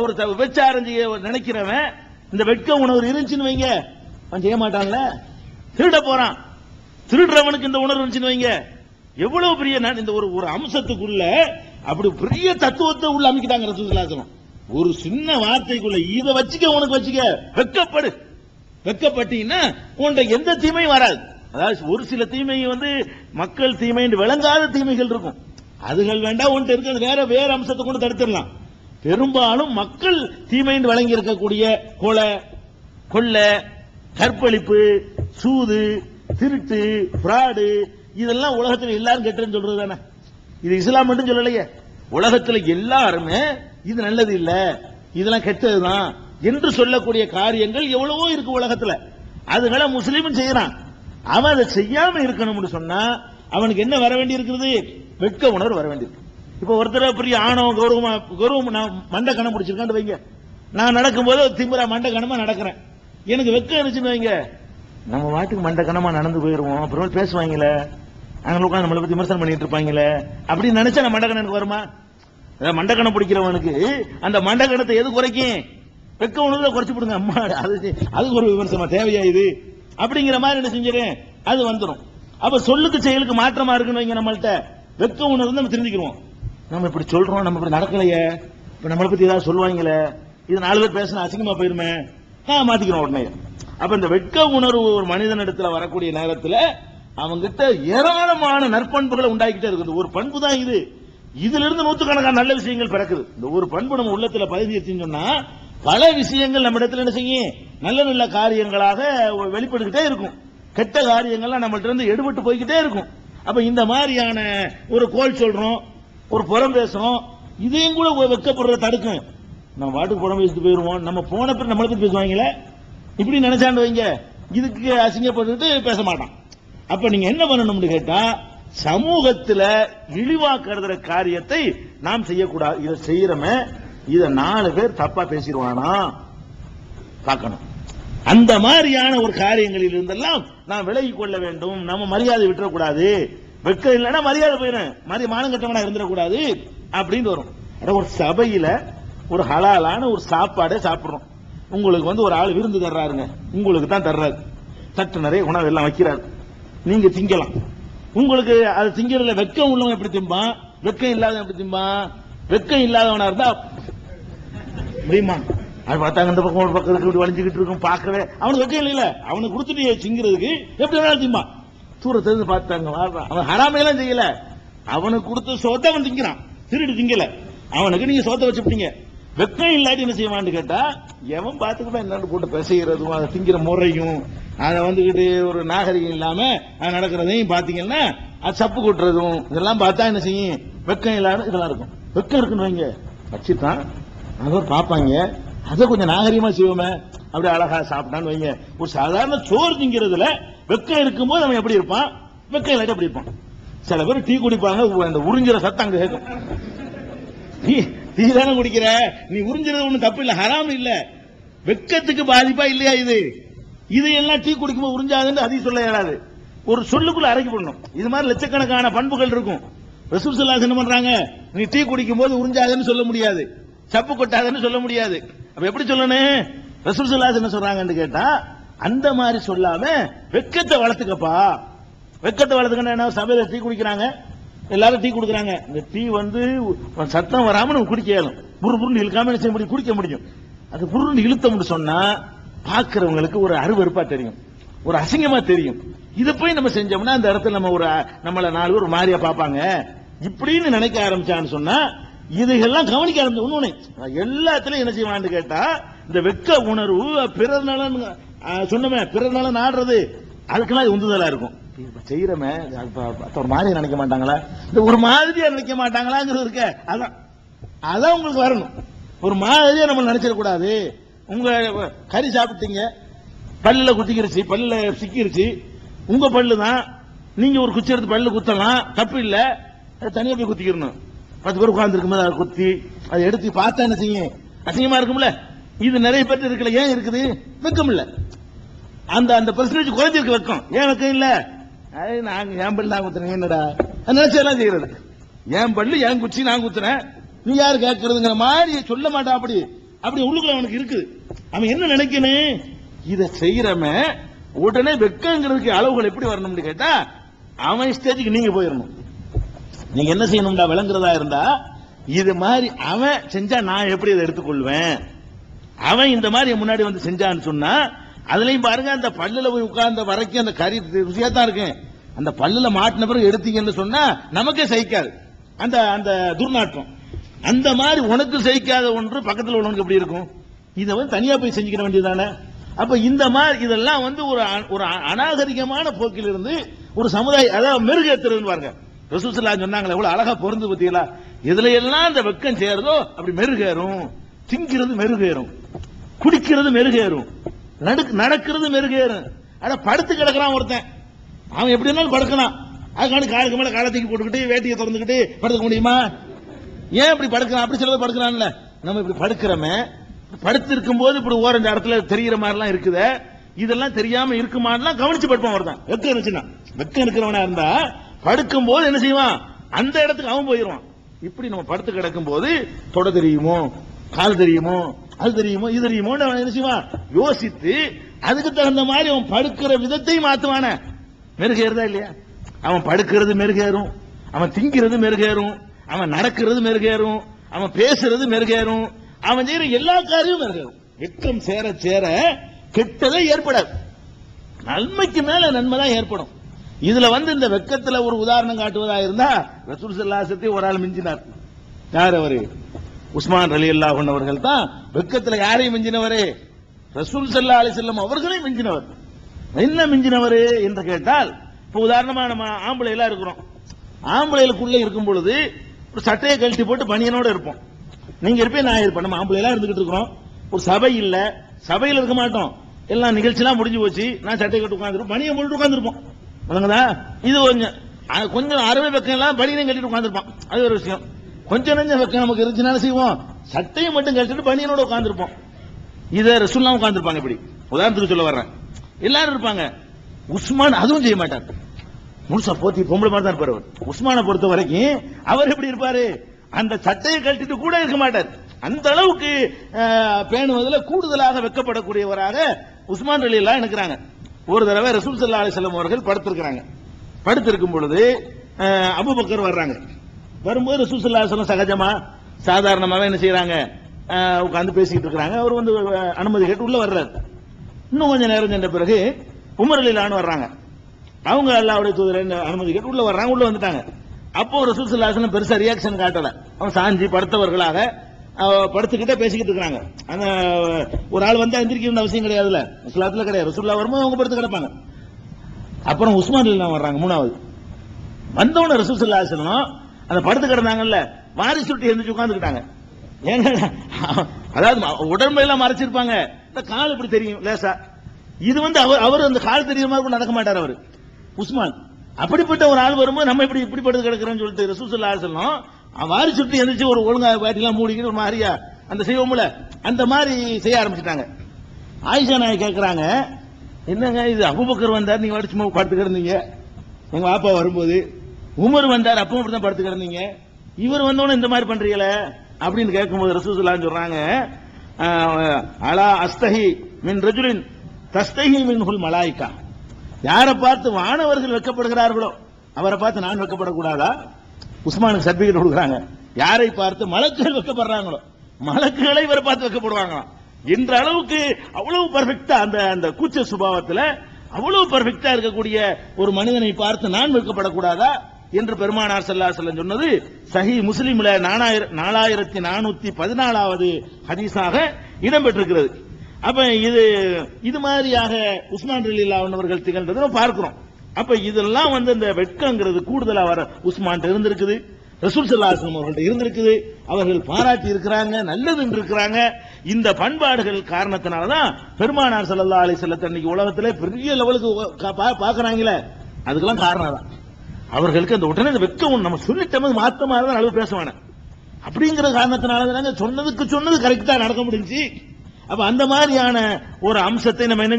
ஒரு த- விபச்சாரம் செய்ய நினைக்கிறவன் இந்த வெட்க உணர்வு இருந்துச்சுன்னு வைங்க. அவன் செய்ய மாட்டான்ல. திருட போறான். திருடுறவனுக்கு இந்த உணர்வு இருந்துச்சுன்னு வைங்க. எவ்வளவு பெரிய இந்த ஒரு ஒரு அம்சத்துக்குள்ள அப்படி பெரிய தத்துவத்தை உள்ள அமைக்கிட்டாங்க ரசூசலாசனம் ஒரு சின்ன வார்த்தைக்குள்ள இதை வச்சுக்க உனக்கு வச்சுக்க வெக்கப்படு. வெக்கப்பட்டீங்கன்னா உன்கிட்ட எந்த தீமையும் வராது. அதாவது ஒரு சில தீமை வந்து மக்கள் தீமை விளங்காத தீமைகள் இருக்கும். அதுகள் வேண்டாம் உன்கிட்ட இருக்கிறது வேற வேற அம்சத்தை கொண்டு தடுத்துடலாம். பெரும்பாலும் மக்கள் தீமையின் வழங்கி இருக்கக்கூடிய கொலை கொள்ளை கற்பழிப்பு சூது திருட்டு பிராடு இதெல்லாம் உலகத்தில் எல்லாரும் கெட்டுன்னு சொல்றது தானே இது இஸ்லாம் மட்டும் சொல்லலையே. உலகத்தில் எல்லாருமே இது நல்லது இல்ல இதெல்லாம் கெட்டதுதான் என்று சொல்லக்கூடிய காரியங்கள் எவ்வளவோ இருக்கு உலகத்துல. அதுகளை முஸ்லீமும் செய்யறான். அவன் அதை செய்யாம இருக்கணும்னு சொன்னா அவனுக்கு என்ன வர வேண்டி இருக்கிறது வெட்க உணர்வு வர வேண்டியிருக்கு. இப்ப ஒருத்தர் பெரிய ஆணவம் கௌரவமா கௌரவம் நான் மண்டை கணம் பிடிச்சிருக்கான்னு வைங்க. நான் நடக்கும்போது திமுறா மண்டை கணமா நடக்கிறேன். எனக்கு வெக்கம் இருந்துச்சுன்னு வைங்க. நம்ம வாட்டுக்கு மண்டை கணமா நடந்து போயிருவோம். அப்புறம் பேசுவாங்களே அங்க உட்காந்து நம்மளை பத்தி விமர்சனம் பண்ணிட்டு இருப்பாங்களே அப்படின்னு நினைச்சா நான் மண்டை கணக்கு வருமா? அதாவது மண்டக்கணம் பிடிக்கிறவனுக்கு அந்த மண்டக்கணத்தை எது குறைக்கும்? வெக்க உணர்வுல குறைச்சு விடுங்க அம்மா அது அது அதுக்கு ஒரு விமர்சனமா தேவையா இது? அப்படிங்கிற மாதிரி என்ன செஞ்சிடும் அது வந்துடும் அப்ப சொல்லுக்கு செயலுக்கு மாற்றமா இருக்குன்னு வைங்க நம்மள்ட்ட. வெக்க உணர்வு நம்ம தெரிஞ்சுக்கிறோம் நம்ம இப்படி சொல்றோம் நம்ம இப்படி நடக்கலையே. இப்ப நம்மளை பத்தி ஏதாவது சொல்லுவாங்களே. இது நாலு பேர் பேசினா அசிங்கமா போயிருமே. நான் மாத்திக்கிறோம் உடனே. அப்ப இந்த வெட்க உணர்வு ஒரு மனிதனிடத்துல வரக்கூடிய நேரத்துல அவங்கிட்ட ஏராளமான நற்பண்புகளை உண்டாக்கிட்டே இருக்குது. ஒரு பண்பு தான் இது. இதுல இருந்து நூத்துக்கணக்கான நல்ல விஷயங்கள் பிறக்குது. இந்த ஒரு பண்பு நம்ம உள்ளத்துல பதிஞ்சிருச்சுன்னு சொன்னா பல விஷயங்கள் நம்ம இடத்துல என்ன செய்யும்? நல்ல நல்ல காரியங்களாக வெளிப்படுத்திட்டே இருக்கும். கெட்ட காரியங்கள்லாம் நம்மள்ட்ட இருந்து எடுபட்டு போய்கிட்டே இருக்கும். அப்ப இந்த மாதிரியான ஒரு கோல் சொல்றோம். ஒரு புறம் பேசுறோம் இதையும் கூட வெக்கப்படுற தடுக்கும். நம்ம வாட்டுக்கு புறம் பேசிட்டு போயிருவோம். நம்ம போன பிறகு நம்மளை பத்தி பேசுவாங்களே? இப்படி நினைச்சாண்டு வைங்க. இதுக்கு அசிங்கப்பட்டுட்டு பேச மாட்டான். அப்ப நீங்க என்ன பண்ணணும்னு கேட்டா சமூகத்துல இழிவா கருதுற காரியத்தை நாம் செய்யக்கூடாது இதை செய்யறமே இத நாலு பேர் தப்பா பேசிடுவானா? பார்க்கணும். அந்த மாதிரியான ஒரு காரியங்களில் இருந்தெல்லாம் நாம் விலகி கொள்ள வேண்டும். நம்ம மரியாதை விட்டுறக்கூடாது. வெக்கம் இல்லைன்னா மரியாதை போயிடும் மரி மானம் கட்டவனா இருந்துடக்கூடாது அப்படின்னு வரும். அட, ஒரு சபையில ஒரு ஹலாலான ஒரு சாப்பாடே சாப்பிடுறோம். உங்களுக்கு வந்து ஒரு ஆள் விருந்து தர்றாருங்க. உங்களுக்கு தான் தர்றாரு. தட்டு நிறைய உணவு எல்லாம் வைக்கிறாரு. நீங்க திங்கலாம். உங்களுக்கு அது திங்கிறதுல வெக்கம் உள்ளவன் எப்படி திம்பான்? வெக்கம் இல்லாதவன் எப்படி திம்பான்? வெக்கம் இல்லாதவனா இருந்தா முடியுமா? அது பார்த்தாங்க இந்த பக்கம் ஒரு பக்கம் இப்படி வளைஞ்சுக்கிட்டு இருக்கும் பார்க்கவே. அவனுக்கு வெக்கம் இல்லைல்ல. அவனுக்கு கொடுத்துட்டு சிங்கிறதுக்கு எப்படி வேணாலும் திம்பான். தூரத்துல இருந்து பார்த்தாங்க வாழ்றான். அவன் ஹராமையெல்லாம் செய்யல. அவனுக்கு கொடுத்த சோத்தை அவன் திங்கிறான். திருடி திங்கல. அவனுக்கு நீங்க சோத்தை வச்சுட்டீங்க வெக்கம் இல்லாட்டி என்ன செய்வான்னு கேட்டா எவன் பார்த்துக்கிட்டா என்னன்னு போட்டு பிசைகிறதும் அதை திங்கிற முறையும் அதை வந்துகிட்டு ஒரு நாகரிகம் இல்லாம அது நடக்கிறதையும் பாத்தீங்கன்னா அது சப்பு கொட்டுறதும் இதெல்லாம் பார்த்தா என்ன செய்யும்? வெக்கம் இல்லாத இதெல்லாம் இருக்கும். வெக்கம் இருக்குன்னு வைங்க. வச்சுட்டான் அதை பார்ப்பாங்க. அதை கொஞ்சம் நாகரிகமா செய்வோமே. அப்படி அழகா சாப்பிட்டான்னு வைங்க. ஒரு சாதாரண சோறு திங்கிறதுல வெக்கம் இருக்கும்போது அவன் எப்படி இருப்பான்? வெக்கம் இல்லாட்டி எப்படி இருப்பான்? சில பேர் டீ குடிப்பாங்க அந்த உறிஞ்சிற சத்தம் அங்க கேட்கும். நீ டீ தானே குடிக்கிற? நீ உறிஞ்சிறது ஒண்ணு தப்பு இல்ல ஹராம் இல்ல. வெக்கத்துக்கு பாதிப்பா இல்லையா இது? இது எல்லாம் டீ குடிக்கும்போது உறிஞ்சாதுன்னு அதிகம் சொல்ல இயலாது. ஒரு சொல்லுக்குள்ள அரைக்கி பண்ணணும் இது மாதிரி லட்சக்கணக்கான பண்புகள் இருக்கும். ரசூல் ஸல்லல்லாஹு என்ன பண்றாங்க? நீ டீ குடிக்கும் போது உறிஞ்சாதுன்னு சொல்ல முடியாது. சப்பு கொட்டாதுன்னு சொல்ல முடியாது. அப்ப எப்படி சொல்லணும்? ரசூல் என்ன சொல்றாங்கன்னு கேட்டா அந்த மாதிரி சொல்லாம வெக்கத்தை வளர்த்துக்கப்பா. வெக்கத்தை வளர்த்துக்கணும் என்ன சபையில டீ குடிக்கிறாங்க? எல்லாரும் டீ கொடுக்குறாங்க. இந்த டீ வந்து சத்தம் வராம நம்ம குடிக்க இயலும். புரு புருன்னு இழுக்காம என்ன செய்ய முடியும்? குடிக்க முடியும். அது புருன்னு இழுத்தம்னு சொன்னா பாக்குறவங்களுக்கு ஒரு அருவறுப்பா தெரியும். ஒரு அசிங்கமா தெரியும். இதை போய் நம்ம செஞ்சோம்னா அந்த இடத்துல நம்ம ஒரு நம்மள நாலு பேர் ஒரு மாதிரியா பார்ப்பாங்க. இப்படின்னு நினைக்க ஆரம்பிச்சான்னு சொன்னா இதுகெல்லாம் கவனிக்க ஆரம்பிச்சு ஒண்ணு எல்லாத்துலயும் என்ன செய்வான்னு கேட்டா இந்த வெக்க உணர்வு பிறர் நலன் சொன்னமே பிறர் நலன் ஆடுறது அதுக்கெல்லாம் இது உந்துதலா இருக்கும். செய்யறமே ஒரு மாதிரி நினைக்க மாட்டாங்களா? இந்த ஒரு மாதிரியா நினைக்க மாட்டாங்களாங்கிறது இருக்க அதான் அதான் உங்களுக்கு வரணும். ஒரு மாதிரியா நம்ம நினைச்சிடக்கூடாது. உங்க கறி சாப்பிட்டீங்க பல்லில் குத்திக்கிருச்சு பல்ல சிக்கிருச்சு உங்க பல்லு தான் நீங்க ஒரு குச்சி எடுத்து பல்லு குத்தலாம் தப்பு இல்லை அது தனியா போய் குத்திக்கிறணும் பத்து பேர் உட்காந்துருக்கும் போது அதை குத்தி அதை எடுத்து பார்த்தா என்ன செய்யும்? அசிங்கமா இருக்கும்ல? இது நிறைய பேர் இருக்கல ஏன் இருக்குது? வெக்கம் இல்ல. அந்த அந்த பெர்சன்டேஜ் குறைஞ்சிருக்கு வெக்கம். ஏன் வெக்கம் இல்ல? அது நாங்க என் பள்ளி நான் குத்துறேன்? என்னடா? அது செய்யறது. என் பள்ளி என் குச்சி நான் குத்துறேன்? நீ யாரு கேட்கறதுங்கிற மாதிரி சொல்ல மாட்டா அப்படி. அப்படி உள்ளுக்குள்ள அவனுக்கு இருக்குது. அவன் என்ன நினைக்கணும் இதை செய்யறவன் உடனே வெக்கங்கிறதுக்கு அளவுகள் எப்படி வரணும்னு கேட்டா அவன் ஸ்டேஜுக்கு நீங்க போயிடணும் நீங்க என்ன செய்யணும்டா? விளங்குறதா இருந்தா இது மாதிரி அவன் செஞ்சா நான் எப்படி அதை எடுத்துக்கொள்வேன்? அவன் இந்த மாதிரி முன்னாடி வந்து செஞ்சான்னு சொன்னா அதுலயும் பாருங்க அந்த பல்லுல போய் உட்கார்ந்த வரைக்கும் அந்த கறி ருசியா தான் இருக்கு அந்த பல்லுல மாட்டின பிறகு எடுத்தீங்கன்னு சொன்னா நமக்கே சகிக்காது. அந்த அந்த துர்நாற்றம். அந்த மாதிரி உனக்கு சகிக்காத ஒன்று பக்கத்தில் உள்ளவனுக்கு எப்படி இருக்கும்? இதை வந்து தனியா போய் செஞ்சுக்கிற வேண்டியதானே அப்ப இந்த மாதிரி இதெல்லாம் வந்து ஒரு அ- ஒரு அ- அநாகரிகமான போக்கில் இருந்து ஒரு சமுதாய அதாவது மெருகேத்துறதுன்னு பாருங்க. ரசூசல்லா சொன்னாங்களே எவ்வளவு அழகா பொருந்து பத்தீங்களா இதுல எல்லாம் அந்த வெக்கம் சேருதோ அப்படி மெருகேறும். திங்கிறது மெருகேறும். குடிக்கிறது மெருகேறும். நடக்கிறது மெருகேறும். ஆனா படுத்து கிடக்குறான் ஒருத்தன். அவன் எப்படி இருந்தாலும் படுக்கலாம். அதுக்கான காலுக்கு மேல காலை தூக்கி போட்டுக்கிட்டு வேட்டியை திறந்துக்கிட்டு படுக்க முடியுமா? ஏன் இப்படி படுக்கிறான்? அப்படி சிலது படுக்கிறான்ல. நம்ம இப்படி படுக்கிறோமே. படுத்து இருக்கும்போது இப்படி ஓரஞ்ச இடத்துல தெரிகிற மாதிரிலாம் இருக்குது. இதெல்லாம் தெரியாம இருக்குமான்லாம் கவனிச்சு படுப்பான் ஒருத்தன். வெக்கம் இருந்துச்சுன்னா. வெக்கம் இருக்கிறவனா இருந்தா படுக்கும் போது என்ன செய்வான்? அந்த இடத்துக்கு அவன் போயிடுவான் இப்படி நம்ம படுத்து கிடக்கும் போது தொட தெரியுமோ? கால் தெரியுமோ? அது தெரியுமோ? இது தெரியுமோ அவன் என்ன செய்வான்? யோசித்து அதுக்கு தகுந்த மாதிரி அவன் படுக்கிற விதத்தையும் மாத்துவான. மெருகேறுதா இல்லையா? அவன் படுக்கிறது மெருகேறும். அவன் திங்கிறது மெருகேறும். அவன் நடக்கிறது மெருகேறும். அவன் பேசுறது மெருகேறும். அவன் செய்யற எல்லா காரியமும் மெருகேறும். வெக்கம் சேர சேர கெட்டதே ஏற்படாது. நன்மைக்கு மேல நன்மை தான் ஏற்படும். இதுல வந்து இந்த வெக்கத்துல ஒரு உதாரணம் காட்டுவதா இருந்தா ரசூல் செல்லாசத்தை ஒரு ஆள் மிஞ்சினார். யார் அவரு? உஸ்மான் அலி அல்லாஹன் அவர்கள் தான் வெக்கத்தில் யாரையும் மிஞ்சினவரே? ரசூல் சல்லா அலி செல்லம் அவர்களையும் மிஞ்சினவர். என்ன மிஞ்சினவர் என்று கேட்டால் இப்போ உதாரணமா நம்ம ஆம்பளைலாம் இருக்கிறோம். ஆம்பளைகளுக்குள்ளே இருக்கும் பொழுது ஒரு சட்டையை கழட்டி போட்டு பனியனோட இருப்போம். நீங்க இருப்பேன் நான் இருப்பேன். நம்ம ஆம்பளைலாம் இருந்துகிட்டு இருக்கிறோம். ஒரு சபை இல்ல. சபையில் இருக்க மாட்டோம். எல்லாம் நிகழ்ச்சிலாம் முடிஞ்சு போச்சு. நான் சட்டை கட்டி உட்காந்துருப்போம் பனியை போட்டு உட்காந்துருப்போம் விளங்குதா? இது கொஞ்சம் கொஞ்சம் அறுவை பக்கம் எல்லாம் பனியனையும் கட்டிட்டு உட்காந்துருப்பான் அது ஒரு விஷயம். கொஞ்சம் நெஞ்ச வெக்கம் நமக்கு இருந்துச்சுனாலும் செய்வோம். சட்டையை மட்டும் கழிச்சுட்டு பனியனோட உட்காந்துருப்போம் இதை ரசூல்லாம் உட்காந்துருப்பாங்க இப்படி. உதாரணத்துக்கு சொல்ல வர்றேன். எல்லாரும் இருப்பாங்க. உஸ்மான் அதுவும் செய்ய மாட்டார். முழுசா போத்தி பொம்பளை மாதிரி தான் இருப்பார் அவர். உஸ்மானை பொறுத்த வரைக்கும் அவர் எப்படி இருப்பாரு? அந்த சட்டையை கழட்டிட்டு கூட இருக்க மாட்டார். அந்த அளவுக்கு பேணுவதில் கூடுதலாக வெக்கப்படக்கூடியவராக உஸ்மான் அலி எல்லாம் இருக்கிறாங்க. ஒரு தடவை ரசூல் சல்லா அலிசல்லம் அவர்கள் படுத்திருக்கிறாங்க. படுத்திருக்கும் பொழுது அபுபக்கர் வர்றாங்க. வரும்போது ரசூல் சகஜமா சாதாரணமாவே என்ன செய்யறாங்க உட்காந்து பேசிக்கிட்டு இருக்கிறாங்க. அவர் வந்து அனுமதி கேட்டு உள்ள வர்றாரு. இன்னும் கொஞ்சம் நேரம் சென்ற பிறகு உமர் அலிலான்னு வர்றாங்க. அவங்க அல்லாவுடைய தூதர் அனுமதி கேட்டு உள்ள வர்றாங்க உள்ள வந்துட்டாங்க. அப்போ ரசூல் சல்லாஹம் பெருசா ரியாக்ஷன் காட்டல. அவன் சாஞ்சி படுத்தவர்களாக படுத்துக்கிட்டே பேசிக்கிட்டு இருக்கிறாங்க. அந்த ஒரு ஆள் வந்தா எந்திரிக்கணும்னு அவசியம் கிடையாதுல்ல. முஸ்லாத்துல கிடையாது. ரசூல்லா வரும்போது அவங்க படுத்து கிடப்பாங்க. அப்புறம் உஸ்மான் அலிலாம் வர்றாங்க மூணாவது. வந்தவன ரசூல் அந்த படுத்து கிடந்தாங்கல்ல வாரி சுட்டி எழுந்துச்சு உட்காந்துக்கிட்டாங்க ஏங்க அதாவது உடம்பெல்லாம் மறைச்சிருப்பாங்க. இந்த கால் இப்படி தெரியும் லேசா. இது வந்து அவர் அவர் அந்த கால் தெரியுற மாதிரி கூட நடக்க மாட்டார் அவர். உஸ்மான் அப்படிப்பட்ட ஒரு ஆள் வரும்போது நம்ம இப்படி இப்படி படுத்து கிடக்கிறோம்னு சொல்லிட்டு ரசூசல்லா சொல்லும் வாரி சுட்டி எந்திரிச்சு ஒரு ஒழுங்கா வேட்டிலாம் மூடிக்கிட்டு ஒரு மாதிரியா அந்த செய்வோம்ல அந்த மாதிரி செய்ய ஆரம்பிச்சிட்டாங்க. ஆயிஷா நாய் கேட்கறாங்க என்னங்க இது அபுபக்கர் வந்தார் நீங்க வடிச்சு சும்மா படுத்து கிடந்தீங்க எங்க பாப்பா வரும்போது உமர் வந்தார் அப்பவும் அப்படிதான் படுத்து கிடந்தீங்க. இவர் வந்தோன்னு இந்த மாதிரி பண்றீங்கள? அப்படின்னு கேட்கும்போது ரசூசுல்லான்னு சொல்றாங்க அலா அஸ்தஹி மின் ரஜுலின் தஸ்தஹி மின் ஹுல் மலாய்க்கா யாரை பார்த்து வானவர்கள் வெக்கப்படுகிறார்களோ அவரை பார்த்து நான் வெக்கப்படக்கூடாதா? உஸ்மானுக்கு சர்டிபிகேட் கொடுக்குறாங்க. யாரை பார்த்து மலக்குகள் வெக்கப்படுறாங்களோ மலக்குகளை இவரை பார்த்து வெக்கப்படுவாங்களாம். என்ற அளவுக்கு அவ்வளவு பர்ஃபெக்டா அந்த அந்த கூச்ச சுபாவத்தில் அவ்வளவு பர்ஃபெக்டா இருக்கக்கூடிய ஒரு மனிதனை பார்த்து நான் வெக்கப்படக்கூடாதா? என்று பெருமானார் செல்லா செல்லம் சொன்னது. சஹி முஸ்லீம்ல நாலாயிரத்தி நானூத்தி பதினாலாவது ஹதீஸாக இடம்பெற்றிருக்கிறது. அப்ப இது இது மாதிரியாக உஸ்மான் ரலில்லா அவர்கள் திகழ்ந்ததை நம்ம பார்க்கிறோம். அப்ப இதெல்லாம் வந்து இந்த வெட்கங்கிறது கூடுதலா வர உஸ்மான் இருந்திருக்குது. ரசூல் சல்லாஹம் அவர்கள்ட்ட இருந்திருக்குது. அவர்கள் பாராட்டி இருக்கிறாங்க நல்லது இருக்கிறாங்க. இந்த பண்பாடுகள் காரணத்தினாலதான் பெருமானார் சல்லா அலி வஸல்லம் அன்னைக்கு உலகத்துல பெரிய லெவலுக்கு பாக்குறாங்களே பா- அதுக்கெல்லாம் காரணம் தான் அவர்களுக்கு அந்த உடனே இந்த வெட்கம் நம்ம சொல்லிட்டோம் மாத்தமாக தான் அளவு பேசுவானே. அப்படிங்கிற காரணத்தினால தானங்க சொன்னதுக்கு சொன்னது கரெக்டா நடக்க முடிஞ்சு அப்ப அந்த மாதிரியான ஒரு அம்சத்தை நம்ம என்ன